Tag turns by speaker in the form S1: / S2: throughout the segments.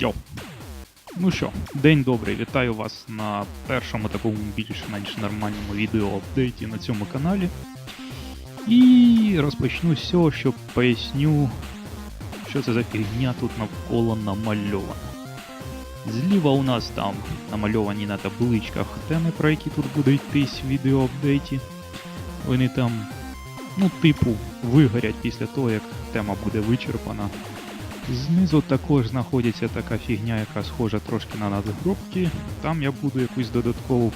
S1: Йо. Ну що, день добрий, вітаю вас на першому такому більш-менш нормальному відео апдейті на цьому каналі. І розпочну з цього, що поясню, що це за фігня тут навколо намальована. Зліва у нас там намальовані на табличках теми, про які тут буде йтись в відео апдейті. Вони там, ну, типу, вигорять після того, як тема буде вичерпана. Знизу також знаходиться така фігня, яка схожа трошки на надгробки. Там я буду якусь додаткову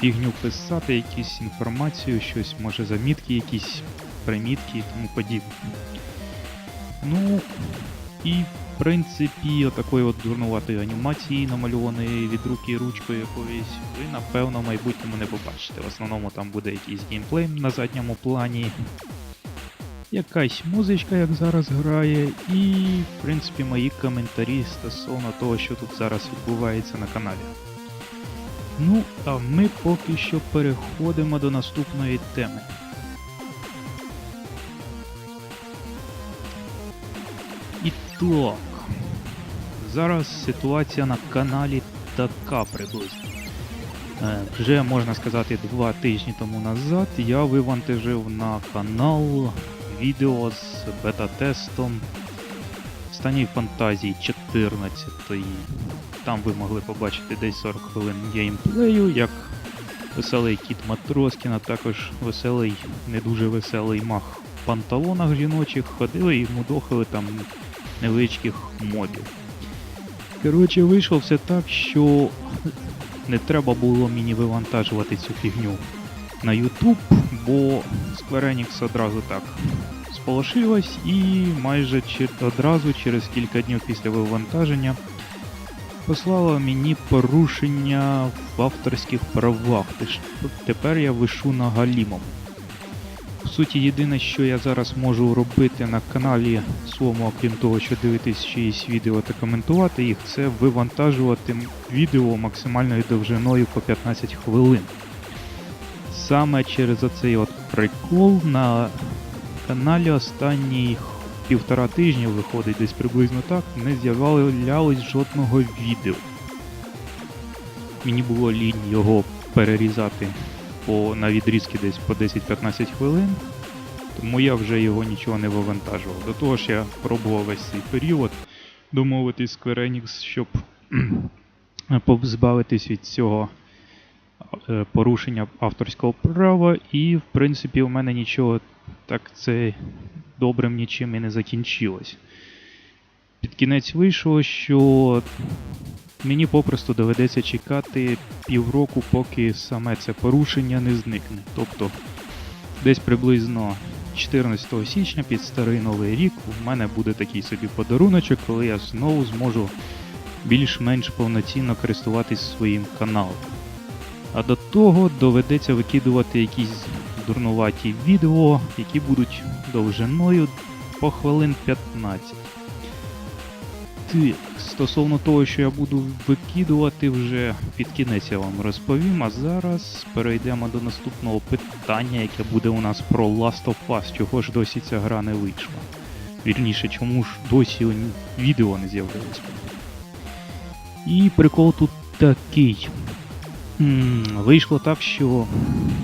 S1: фігню писати, якусь інформацію, щось, може замітки, якісь примітки і тому подібне. Ну, і в принципі, отакої от дурнуватої анімації, намальованої від руки ручкою якоїсь, ви напевно в майбутньому не побачите. В основному там буде якийсь геймплей на задньому плані, якась музичка, як зараз грає, і, в принципі, мої коментарі стосовно того, що тут зараз відбувається на каналі. Ну, а ми поки що переходимо до наступної теми. І. Зараз ситуація на каналі така приблизно. Е, Вже можна сказати, два тижні тому назад я вивантажив на канал відео з бета-тестом стані фантазії 14. Там ви могли побачити десь 40 хвилин геймплею, як веселий кіт Матроскін, а також веселий, не дуже веселий мах в панталонах жіночих ходили і мудохали там невеличких мобів. Коротше, вийшло все так, що не треба було мені вивантажувати цю фігню на YouTube, бо Square Enix одразу так сполошилась і майже одразу через кілька днів після вивантаження послала мені порушення в авторських правах. Тепер я вишу на галімому. В суті, єдине, що я зараз можу робити на каналі своєму, окрім того, що дивитись чиїсь відео та коментувати їх, це вивантажувати відео максимальною довжиною по 15 хвилин. Саме через оцей от прикол на каналі останні півтора тижня виходить десь приблизно так, не з'являлось жодного відео. Мені було лінь його перерізати по, на відрізки десь по 10-15 хвилин, тому я вже його нічого не вивантажував. До того ж я пробував весь цей період домовитись з Enix, щоб позбавитись від цього порушення авторського права, і в принципі у мене нічого так це добрим нічим і не закінчилось. Під кінець вийшло, що мені попросту доведеться чекати півроку, поки саме це порушення не зникне. Тобто десь приблизно 14 січня під старий новий рік у мене буде такий собі подаруночок, коли я знову зможу більш-менш повноцінно користуватись своїм каналом. А до того доведеться викидувати якісь дурнуваті відео, які будуть довжиною по хвилин 15. Так, стосовно того, що я буду викидувати вже під кінець я вам розповім, а зараз перейдемо до наступного питання, яке буде у нас про Last of Us. Чого ж досі ця гра не вийшла? Вірніше, чому ж досі відео не з'явилось? І прикол тут такий. Вийшло так, що,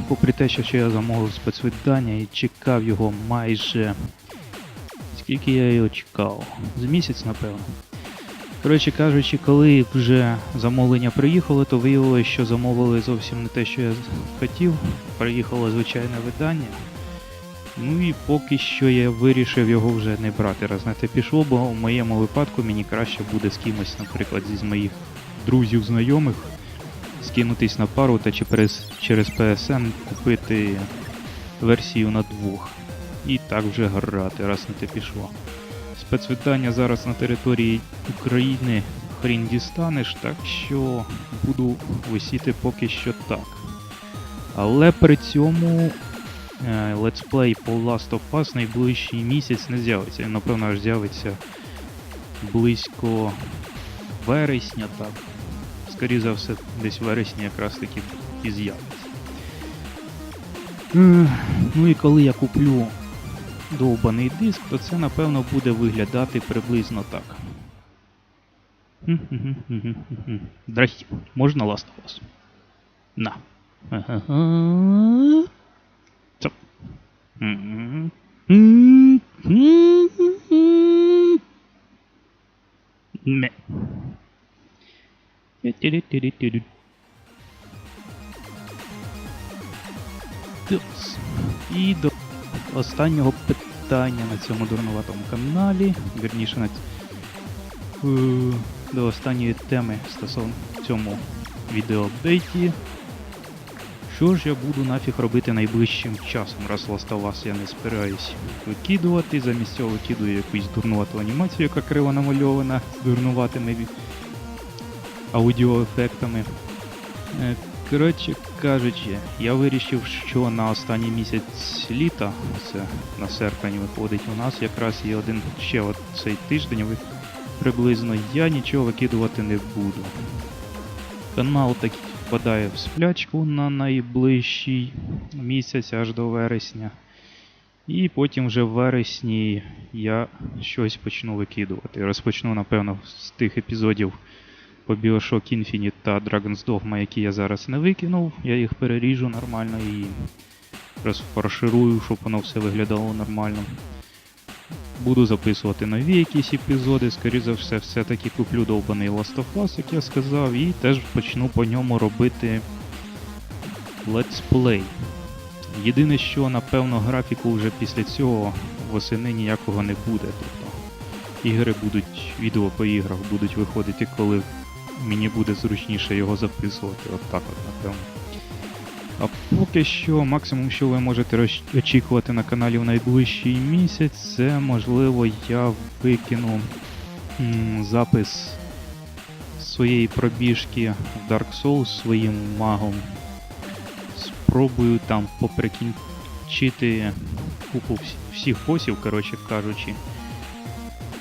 S1: попри те, що я замовив спецвидання і чекав його майже. Скільки я його чекав? З місяць, напевно. Коротше кажучи, коли вже замовлення приїхало, то виявилося, що замовили зовсім не те, що я хотів. Приїхало звичайне видання. Ну і поки що я вирішив його вже не брати, раз на те пішло, бо в моєму випадку мені краще буде з кимось, наприклад, зі моїх друзів, знайомих, скинутись на пару та чи через, через PSN купити версію на двох. І так вже грати, раз на те пішло. Спецвидання зараз на території України хрін дістанеш, так що буду висіти поки що так. Але при цьому летсплей по Last of Us найближчий місяць не з'явиться. Він, напевно, аж з'явиться близько вересня, так. Скоріше за все, десь в вересні якраз таки і з'явиться. Ну і коли я куплю довбаний диск, то це напевно буде виглядати приблизно так. Здрасте, можна of Us? На. Ага. Це. І до останнього питання на цьому дурнуватому каналі. Вірніше на е, до останньої теми стосовно цьому відеобейті. Що ж я буду нафіг робити найближчим часом, раз of Us я не збираюсь викидувати, замість цього викидую якусь дурнувату анімацію, яка криво намальована з дурнуватими аудіоефектами. Е, Коротше кажучи, я вирішив, що на останній місяць літа, це на серпень виходить у нас, якраз є один ще от цей тиждень приблизно, я нічого викидувати не буду. Канал так впадає в сплячку на найближчий місяць аж до вересня. І потім вже в вересні я щось почну викидувати. Розпочну, напевно, з тих епізодів по Bioshock Infinite та Dragon's Dogma, які я зараз не викинув. Я їх переріжу нормально і розфарширую, щоб воно все виглядало нормально. Буду записувати нові якісь епізоди, скоріше за все, все-таки куплю довбаний Last of Us, як я сказав, і теж почну по ньому робити летсплей. Єдине, що напевно графіку вже після цього восени ніякого не буде. Тобто ігри будуть, відео по іграх будуть виходити, коли мені буде зручніше його записувати. От так от, напевно. А поки що, максимум, що ви можете очікувати на каналі в найближчий місяць, це можливо я викину м, запис своєї пробіжки в Dark Souls своїм магом. Спробую там поприкінчити купу всіх босів, коротше кажучи.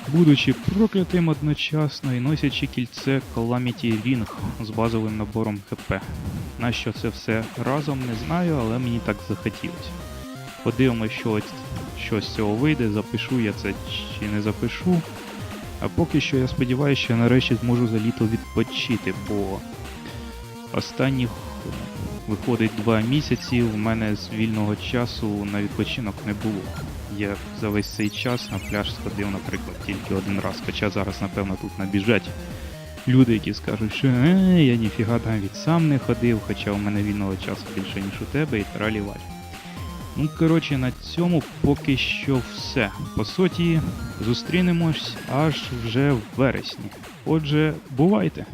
S1: Будучи проклятим одночасно і носячи кільце Calamity Ring з базовим набором ХП. На що це все разом не знаю, але мені так захотілося. Подивимось, що, що з цього вийде, запишу я це чи не запишу. А поки що я сподіваюся, що я нарешті зможу за літо відпочити, бо останніх виходить два місяці, у мене з вільного часу на відпочинок не було. Я за весь цей час на пляж сходив, наприклад, тільки один раз, хоча зараз, напевно, тут набіжать люди, які скажуть, що е, я ніфіга навіть сам не ходив, хоча у мене вільного часу більше, ніж у тебе, і тралі-валі. Ну, коротше, на цьому поки що все. По суті, зустрінемось аж вже в вересні. Отже, бувайте!